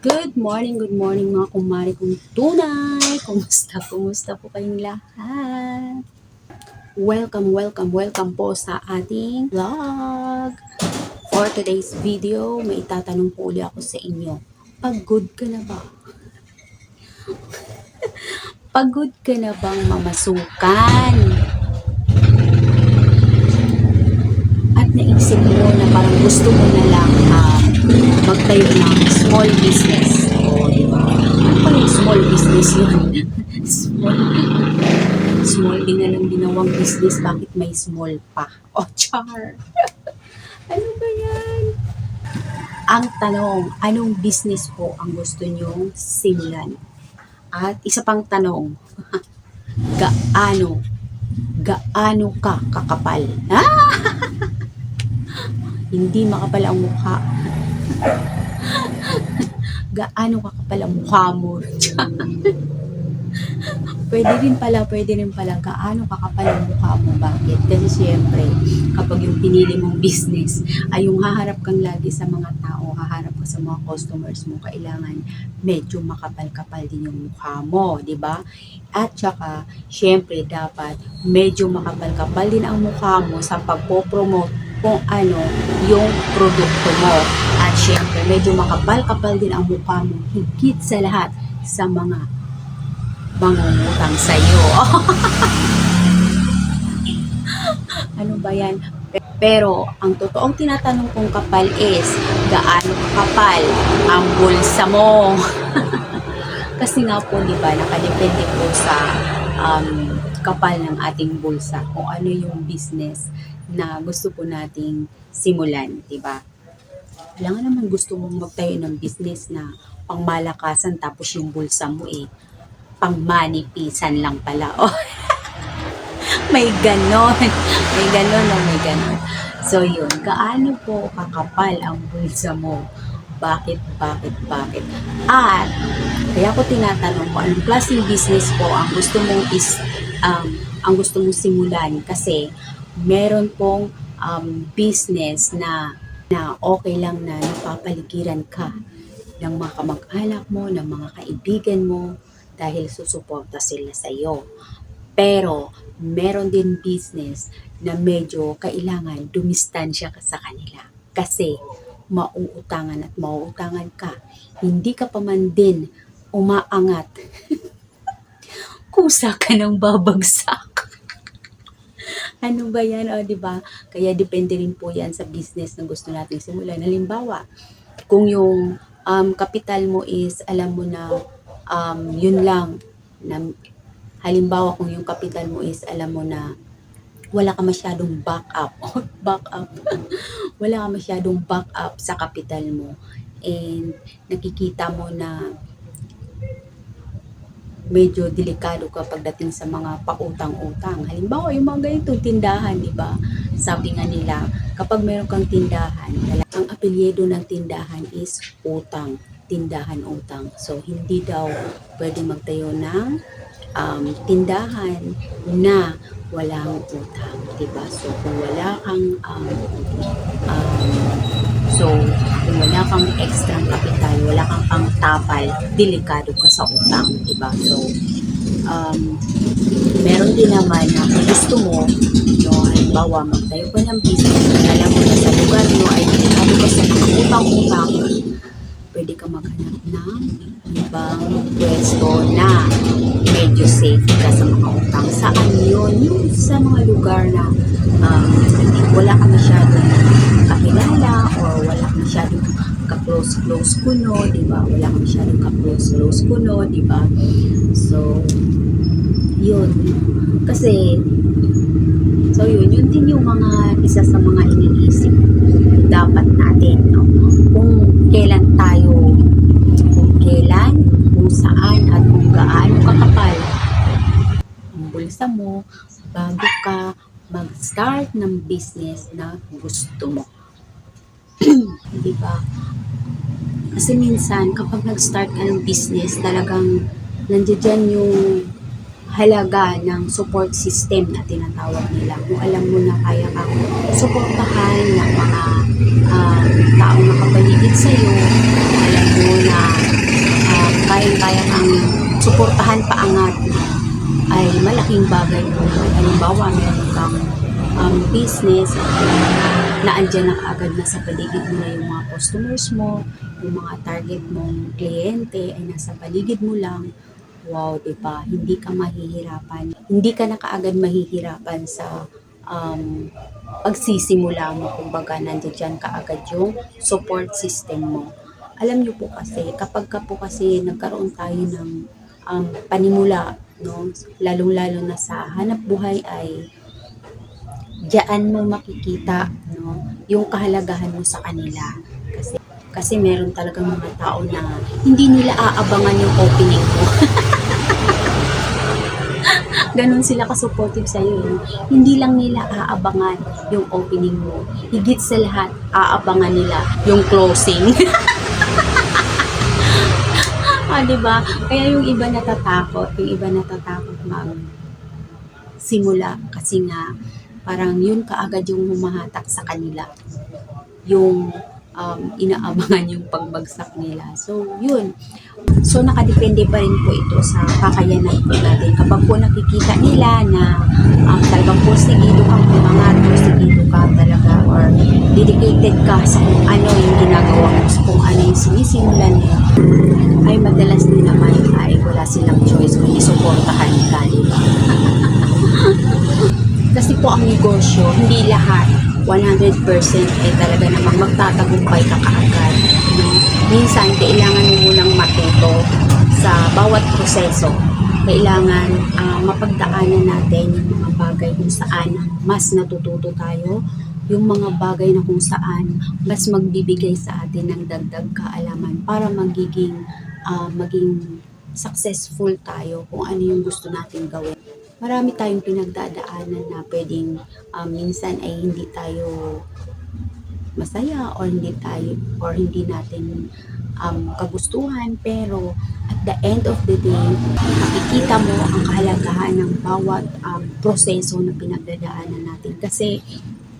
Good morning, good morning mga kumari kong tunay. Kumusta, kumusta po kayong lahat? Welcome, welcome, welcome po sa ating vlog. For today's video, may itatanong po uli ako sa inyo. Pagod ka na ba? Pagod ka na bang mamasukan? At naisip mo na parang gusto mo na lang ah, magtayo ng small business. O, di ba? Ano pa yung small business yun? small, small din na lang ginawang business, bakit may small pa? O, char! ano ba yan? Ang tanong, anong business po ang gusto nyong simulan? At isa pang tanong, gaano, gaano ka kakapal? Ah! Hindi makapal ang mukha. Gaano kakapal ang mukha mo? pwede rin pala, pwede rin pala gaano kakapal ang mukha mo. Bakit? Kasi siyempre, kapag yung pinili mong business ay yung haharap kang lagi sa mga tao, haharap ka sa mga customers mo, kailangan medyo makapal-kapal din yung mukha mo, di ba? At saka, syempre, dapat medyo makapal-kapal din ang mukha mo sa pagpo-promote kung ano yung produkto mo. At syempre, medyo makapal-kapal din ang mukha mo higit sa lahat sa mga mangungutang sa iyo. ano ba yan? Pero, ang totoong tinatanong kong kapal is, gaano kakapal ang bulsa mo? Kasi nga po, di ba, nakadepende po sa um, kapal ng ating bulsa kung ano yung business na gusto po nating simulan, di ba? Alam nga naman gusto mong magtayo ng business na pangmalakasan tapos yung bulsa mo eh pangmanipisan lang pala. Oh. may ganon. May ganon o may ganon. So yun, gaano po kakapal ang bulsa mo? Bakit, bakit, bakit? At, kaya ko tinatanong ko, anong klaseng business po ang gusto mong is, um, ang gusto mong simulan? Kasi, meron pong um, business na na okay lang na napapaligiran ka ng mga kamag-anak mo, ng mga kaibigan mo, dahil susuporta sila sa iyo. Pero, meron din business na medyo kailangan dumistansya ka sa kanila. Kasi, mauutangan at mauutangan ka. Hindi ka pa man din umaangat. Kusa ka ng babagsak. Ano ba yan? O, di ba? Kaya depende rin po yan sa business na gusto nating simulan. Halimbawa, kung yung um, kapital mo is, alam mo na um, yun lang. Na, halimbawa kung yung kapital mo is alam mo na wala ka masyadong backup. backup. wala ka masyadong backup sa kapital mo. And nakikita mo na medyo delikado ka pagdating sa mga pautang-utang. Halimbawa, yung mga ganitong tindahan, di ba? Sabi nga nila, kapag meron kang tindahan, ang apelyido ng tindahan is utang tindahan utang. So, hindi daw pwede magtayo ng um, tindahan na walang utang. Diba? So, kung wala kang um, um, so, kung wala kang extra kapital, wala kang pang tapal, delikado ka sa utang. Diba? So, um, meron din naman na kung gusto mo, no, halimbawa, magtayo ka ng business, alam mo na sa lugar mo ay delikado ka sa utang-utang, pwede ka maghanap ng ibang pwesto na medyo safe ka sa mga utang. Saan yun? Yung sa mga lugar na um, wala ka masyadong kakilala or wala ka masyadong ka-close-close kuno, di ba? Wala ka masyadong ka-close-close kuno, di ba? So, yun. Kasi, so yun, yun din yung mga isa sa mga iniisip dapat natin, no? Kung kailan tayo, kung kailan, kung saan, at kung gaano kakapal ang bulsa mo bago ka mag-start ng business na gusto mo. Di ba? Kasi minsan, kapag nag-start ka ng business, talagang nandiyan yung halaga ng support system na tinatawag nila. Kung alam mo na kaya kang suportahan ng mga um, taong nakapaligid sa iyo, alam mo na suportahan paangat ay malaking bagay po. Halimbawa, meron kang um, business na andyan na kaagad na sa paligid mo na yung mga customers mo, yung mga target mong kliyente ay nasa paligid mo lang. Wow, di ba? Hindi ka mahihirapan. Hindi ka na kaagad mahihirapan sa um, pagsisimula mo. Kumbaga, nandiyan kaagad yung support system mo. Alam niyo po kasi, kapag ka po kasi nagkaroon tayo ng um, panimula, no? lalong-lalo na sa hanap buhay ay diyan mo makikita no yung kahalagahan mo sa kanila kasi kasi meron talagang mga tao na hindi nila aabangan yung opening mo Ganon sila ka-supportive sa iyo. Hindi lang nila aabangan yung opening mo. Higit sa lahat, aabangan nila yung closing. 'di ba? Kaya yung iba natatakot, yung iba natatakot mag simula kasi nga parang yun kaagad yung humahatak sa kanila. Yung um, inaabangan yung pagbagsak nila. So, yun. So, nakadepende pa rin po ito sa kakayanan po natin. Kapag po nakikita nila na um, talagang porsigido kang umangat, porsigido ka talaga, or dedicated ka sa kung ano yung ginagawa mo, sa kung ano yung sinisimulan mo, ay madalas din naman ay wala silang choice kundi suportahan ka, di ba? Kasi po ang negosyo, hindi lahat 100% ay talaga namang magtatagumpay ka kaagad. Minsan, kailangan mo munang matuto sa bawat proseso. Kailangan ah, mapagdaanan natin yung mga bagay kung saan mas natututo tayo, yung mga bagay na kung saan mas magbibigay sa atin ng dagdag kaalaman para magiging ah, maging successful tayo kung ano yung gusto natin gawin marami tayong pinagdadaanan na pwedeng um, minsan ay hindi tayo masaya or hindi tayo or hindi natin um, kagustuhan pero at the end of the day makikita mo ang kahalagahan ng bawat um, proseso na pinagdadaanan natin kasi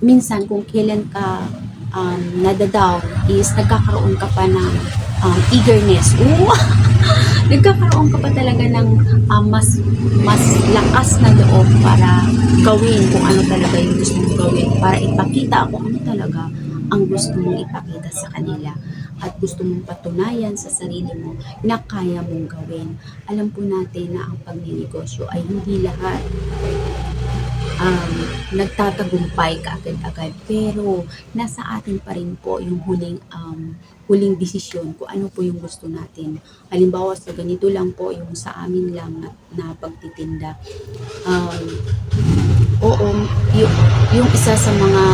minsan kung kailan ka um, nadadown is nagkakaroon ka pa ng um, eagerness. Ooh! nagkakaroon ka pa talaga ng um, mas mas lakas na loob para gawin kung ano talaga yung gusto mong gawin para ipakita kung ano talaga ang gusto mong ipakita sa kanila at gusto mong patunayan sa sarili mo na kaya mong gawin. Alam po natin na ang pagninegosyo ay hindi lahat um, nagtatagumpay kaagad-agad pero nasa atin pa rin po yung huling um, huling desisyon kung ano po yung gusto natin. Halimbawa sa ganito lang po yung sa amin lang na, na pagtitinda. Um, oo, yung, yung isa sa mga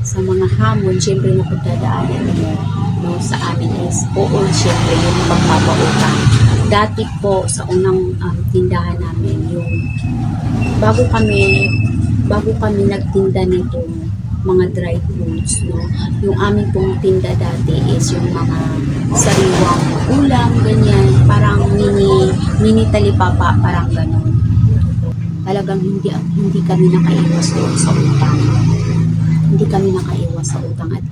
sa mga hamon, syempre na pagdadaanan no, sa amin is, oo, syempre yung pagpapautang. Dati po, sa unang um, tindahan namin, yung bago kami bago kami nagtinda nitong mga dry fruits, no? Yung aming pong tinda dati is yung mga sariwang ulam, ganyan, parang mini, mini talipapa, parang ganun. Talagang hindi, hindi kami nakaiwas doon sa utang. Hindi kami nakaiwas sa utang at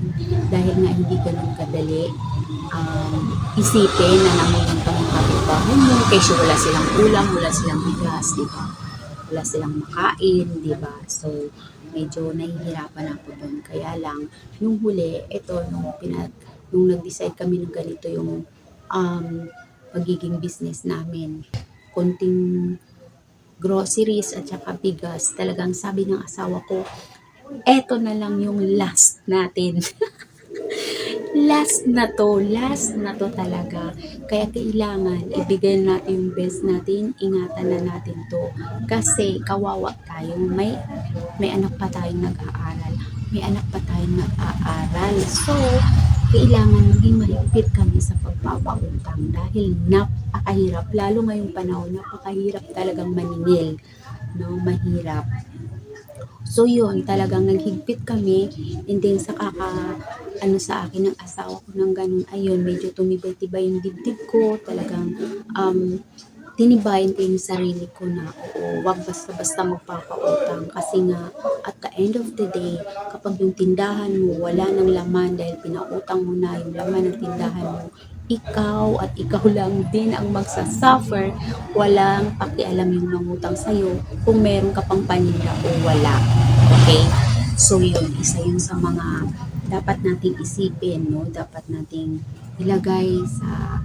dahil nga hindi ganun kadali, um, isipin na namin kami kapitbahay mo, kasi wala silang ulam, wala silang bigas, di ba? wala silang makain, di ba? So, medyo nahihirapan ako doon. Kaya lang, nung huli, ito, nung, pinag, nung nag-decide kami ng ganito yung um, magiging business namin, konting groceries at saka bigas, talagang sabi ng asawa ko, eto na lang yung last natin. last na to, last na to talaga. Kaya kailangan ibigay natin yung best natin, ingatan na natin to. Kasi kawawa tayo, may, may anak pa tayong nag-aaral. May anak pa tayong nag-aaral. So, kailangan maging mahigpit kami sa pagpapautang dahil napakahirap. Lalo ngayong panahon, napakahirap talagang maningil. No, mahirap. So yun, talagang naghigpit kami. And then sa kaka ano sa akin ng asawa ko ng ganun, ayun, medyo tumibay-tibay yung dibdib ko, talagang um, tinibayin ko yung sarili ko na oo, wag basta-basta magpapautang. Kasi nga at the end of the day, kapag yung tindahan mo wala ng laman dahil pinautang mo na yung laman ng tindahan mo, ikaw at ikaw lang din ang magsasuffer, walang pakialam yung nangutang sa'yo kung meron ka pang paninda o wala. Okay? So yun, isa yun sa mga dapat nating isipin, no? Dapat nating ilagay sa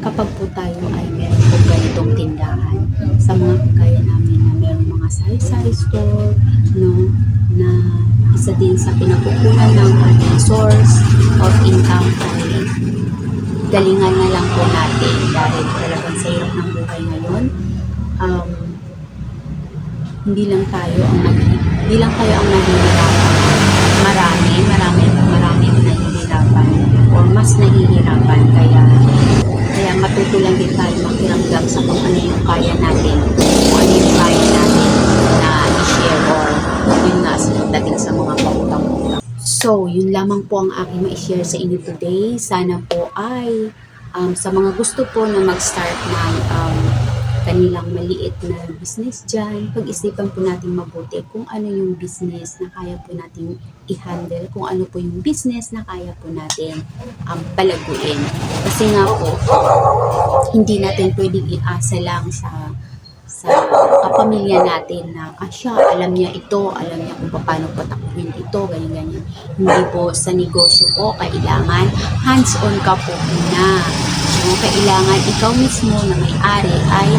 kapag po tayo ay meron po ganitong tindahan sa mga kagaya namin na meron mga sari-sari store, no, isa din sa pinagkukunan ng ating source of income ay galingan na lang po natin dahil talagang sa hirap ng buhay ngayon. Um, hindi lang tayo ang nag hindi lang tayo ang nahihirapan. Marami marami marami ang nahihirapan or mas nahihirapan. Kaya kaya matuto din tayo makiramdam sa kung ano yung kaya natin kung ano yung kaya natin na i-share or yun nga dating sa mga pautang-utang So, yun lamang po ang aking ma-share sa inyo today. Sana po ay um, sa mga gusto po na mag-start ng um, kanilang maliit na business dyan, pag-isipan po natin mabuti kung ano yung business na kaya po natin i-handle, kung ano po yung business na kaya po natin um, palaguin. Kasi nga po, hindi natin pwedeng iasa lang sa sa kapamilya natin na ah, siya, alam niya ito, alam niya kung paano patakbuhin ito, ganyan-ganyan. Hindi po sa negosyo po, kailangan hands-on ka po na. No, kailangan ikaw mismo na may-ari ay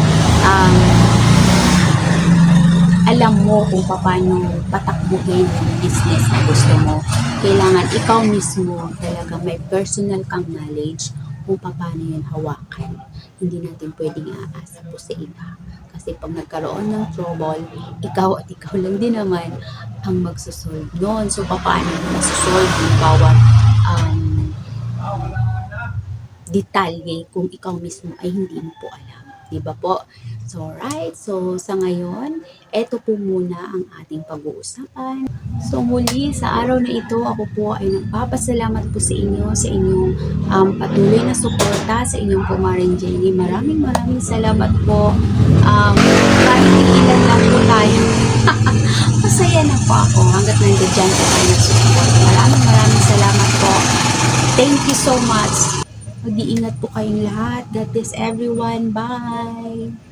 um, alam mo kung paano patakbuhin yung business na gusto mo. Kailangan ikaw mismo talaga may personal kang knowledge kung paano yun hawakan. Hindi natin pwedeng aasa po sa iba. Kasi pag nagkaroon ng trouble, ikaw at ikaw lang din naman ang magsusolve noon. So, paano mo nasusolve yung bawat um, detalye kung ikaw mismo ay hindi mo po alam. Diba po? So, right. So, sa ngayon, eto po muna ang ating pag-uusapan. So, muli, sa araw na ito, ako po ay nagpapasalamat po sa inyo, sa inyong um, patuloy na suporta, sa inyong kumarin Jenny. Maraming maraming salamat po. Um, kahit ilan lang po tayo. Masaya na po ako hanggat nandiyan po tayo nag-support. Maraming maraming salamat po. Thank you so much. Mag-iingat po kayong lahat. God bless everyone. Bye!